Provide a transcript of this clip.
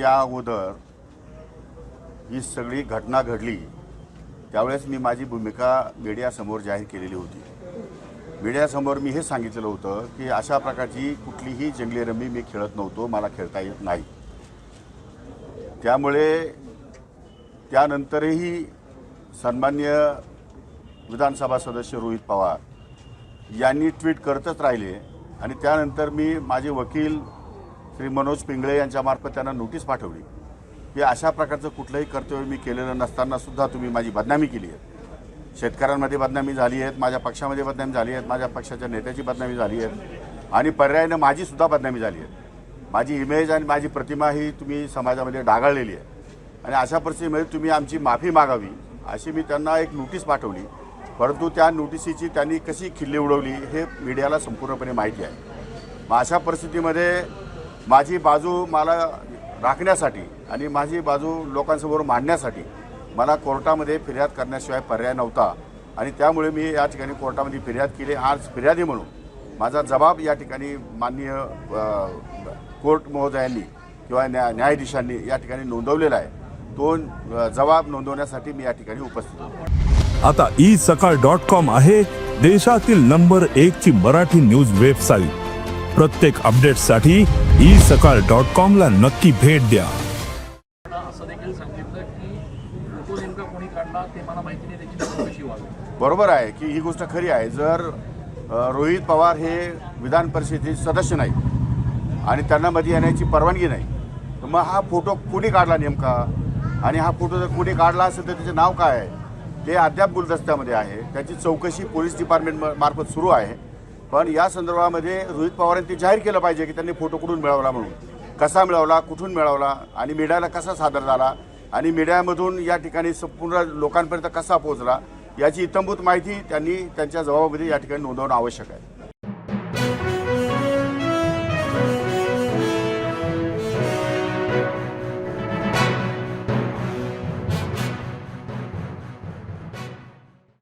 या अगोदर ही सगळी घटना घडली त्यावेळेस मी माझी भूमिका मीडियासमोर जाहीर केलेली होती. मीडियासमोर मी हे सांगितलेलं होतं की अशा प्रकारची कुठलीही जंगली रमी मी खेळत नव्हतो मला खेळता येत नाही. त्यामुळे त्यानंतरही सन्मान्य विधानसभा सदस्य रोहित पवार यांनी ट्विट करतच राहिले आणि त्यानंतर मी माझे वकील श्री मनोज पिंगळे यांच्यामार्फत त्यांना नोटीस पाठवली की अशा प्रकारचं कुठलंही कर्तव्य मी केलेलं नसताना सुद्धा तुम्ही माझी बदनामी केली आहे. शेतकऱ्यांमध्ये बदनामी झाली आहेत माझ्या पक्षामध्ये बदनामी झाली आहेत माझ्या पक्षाच्या नेत्याची बदनामी झाली आहे आणि पर्यायानं माझीसुद्धा बदनामी झाली आहे. माझी इमेज आणि माझी प्रतिमा ही तुम्ही समाजामध्ये डागाळलेली आहे. आणि अशा परिस्थितीमध्ये तुम्ही आमची माफी मागावी अशी मी त्यांना एक नोटीस पाठवली. परंतु त्या नोटिसीची त्यांनी कशी खिल्ली उडवली हे मीडियाला संपूर्णपणे माहिती आहे. मग अशा परिस्थितीमध्ये माझी बाजू मला राखण्यासाठी आणि माझी बाजू लोकांसमोर मांडण्यासाठी मला कोर्टामध्ये फिर्याद करण्याशिवाय पर्याय नव्हता. आणि त्यामुळे मी या ठिकाणी कोर्टामध्ये फिर्याद केली. आज फिर्यादी म्हणून माझा जबाब या ठिकाणी माननीय कोर्ट महोदयांनी किंवा न्या न्यायाधीशांनी या ठिकाणी नोंदवलेला आहे. तो जबाब नोंदवण्यासाठी मी या ठिकाणी उपस्थित होतो. आता ई सकाळ डॉट कॉम आहे देशातील नंबर एक ची मराठी न्यूज वेबसाईट. प्रत्येक अपडेटसाठी ई सकाळ डॉट कॉम ला नक्की भेट द्या. बरोबर आहे की ही गोष्ट खरी आहे. जर रोहित पवार हे विधान परिषदेचे सदस्य नाही आणि त्यांना मध्ये येण्याची परवानगी नाही तर मग हा फोटो कोणी काढला नेमका? आणि हा फोटो जर कोणी काढला असेल तर त्याचे नाव काय आहे? ते अद्याप गुलदस्त्यामध्ये आहे. त्याची चौकशी पोलीस डिपार्टमेंट मार्फत सुरू आहे. पण या संदर्भामध्ये रोहित पवारांनी ते जाहीर केलं पाहिजे की त्यांनी फोटो कुठून मिळवला म्हणून. कसा मिळवला कुठून मिळवला आणि मीडियाला कसा सादर झाला आणि मीडियामधून या ठिकाणी संपूर्ण लोकांपर्यंत कसा पोहोचला याची इतंभूत माहिती त्यांनी त्यांच्या जबाबामध्ये या ठिकाणी नोंदवणं आवश्यक आहे.